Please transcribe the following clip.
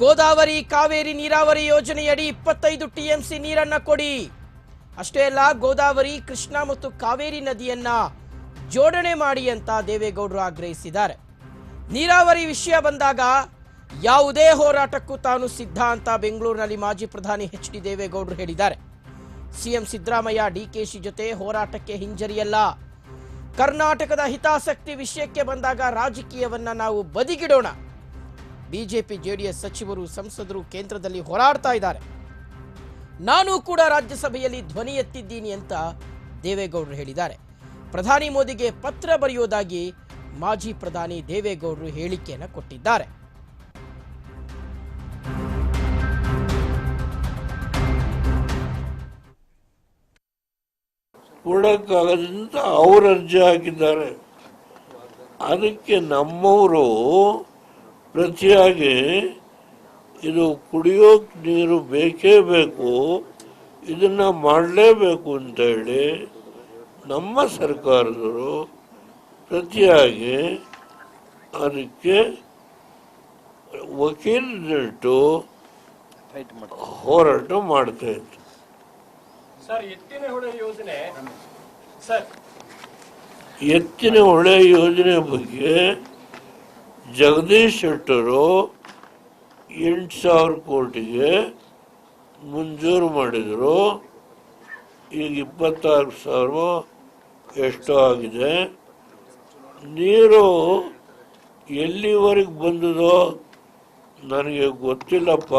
ಗೋದಾವರಿ, ಕಾವೇರಿ ನೀರಾವರಿ ಯೋಜನೆಯಡಿ ಇಪ್ಪತ್ತೈದು ಟಿಎಂಸಿ ನೀರನ್ನ ಕೊಡಿ. ಅಷ್ಟೇ ಅಲ್ಲ, ಗೋದಾವರಿ, ಕೃಷ್ಣಾ ಮತ್ತು ಕಾವೇರಿ ನದಿಯನ್ನ ಜೋಡಣೆ ಮಾಡಿ ಅಂತ ದೇವೇಗೌಡರು ಆಗ್ರಹಿಸಿದ್ದಾರೆ. ನೀರಾವರಿ ವಿಷಯ ಬಂದಾಗ ಯಾವುದೇ ಹೋರಾಟಕ್ಕೂ ತಾನು ಸಿದ್ಧ ಅಂತ ಬೆಂಗಳೂರಿನಲ್ಲಿ ಮಾಜಿ ಪ್ರಧಾನಿ ಎಚ್ ಡಿ ದೇವೇಗೌಡರು ಹೇಳಿದ್ದಾರೆ. ಸಿಎಂ ಸಿದ್ದರಾಮಯ್ಯ ಡಿಕೆಶಿ ಜೊತೆ ಹೋರಾಟಕ್ಕೆ ಹಿಂಜರಿಯಲ್ಲ. ಕರ್ನಾಟಕದ ಹಿತಾಸಕ್ತಿ ವಿಷಯಕ್ಕೆ ಬಂದಾಗ ರಾಜಕೀಯವನ್ನ ನಾವು ಬದಿಗಿಡೋಣ. ಬಿಜೆಪಿ ಜೆಡಿಎಸ್ ಸಚಿವರು ಸಂಸದರು ಕೇಂದ್ರದಲ್ಲಿ ಹೋರಾಡ್ತಾ ಇದ್ದಾರೆ. ನಾನು ಕೂಡ ರಾಜ್ಯಸಭೆಯಲ್ಲಿ ಧ್ವನಿ ಎತ್ತಿದ್ದೀನಿ ಅಂತ ದೇವೇಗೌಡರು ಹೇಳಿದ್ದಾರೆ. ಪ್ರಧಾನಿ ಮೋದಿಗೆ ಪತ್ರ ಬರೆಯುವುದಾಗಿ ಮಾಜಿ ಪ್ರಧಾನಿ ದೇವೇಗೌಡರು ಹೇಳಿಕೆಯನ್ನು ಕೊಟ್ಟಿದ್ದಾರೆ. ಕೊಡಕ್ಕಾಗದಂತ ಅವ್ರು ಅರ್ಜಿ ಹಾಕಿದ್ದಾರೆ. ಅದಕ್ಕೆ ನಮ್ಮವರು ಪ್ರತಿಯಾಗಿ ಇದು ಕುಡಿಯೋಕ್ ನೀರು ಬೇಕೇ ಬೇಕು ಇದನ್ನ ಮಾಡಲೇಬೇಕು ಅಂತ ಹೇಳಿ ನಮ್ಮ ಸರ್ಕಾರದವರು ಪ್ರತಿಯಾಗಿ ಅದಕ್ಕೆ ವಕೀಲರಿಟ್ಟು ಹೋರಾಟ ಮಾಡ್ತಾ ಇತ್ತು ಸರ್ ಎತ್ತಿನ ಹೊಳೆ ಯೋಜನೆ ಸರ್. ಎತ್ತಿನ ಹೊಳೆ ಯೋಜನೆ ಬಗ್ಗೆ ಜಗದೀಶ್ ಶೆಟ್ಟರು ಎಂಟು ಸಾವಿರ ಕೋಟಿಗೆ ಮಂಜೂರು ಮಾಡಿದರು. ಈಗ ಇಪ್ಪತ್ತಾರು ಸಾವಿರ ಎಷ್ಟು ಆಗಿದೆ. ನೀರು ಎಲ್ಲಿವರೆಗೆ ಬಂದದೋ ನನಗೆ ಗೊತ್ತಿಲ್ಲಪ್ಪ.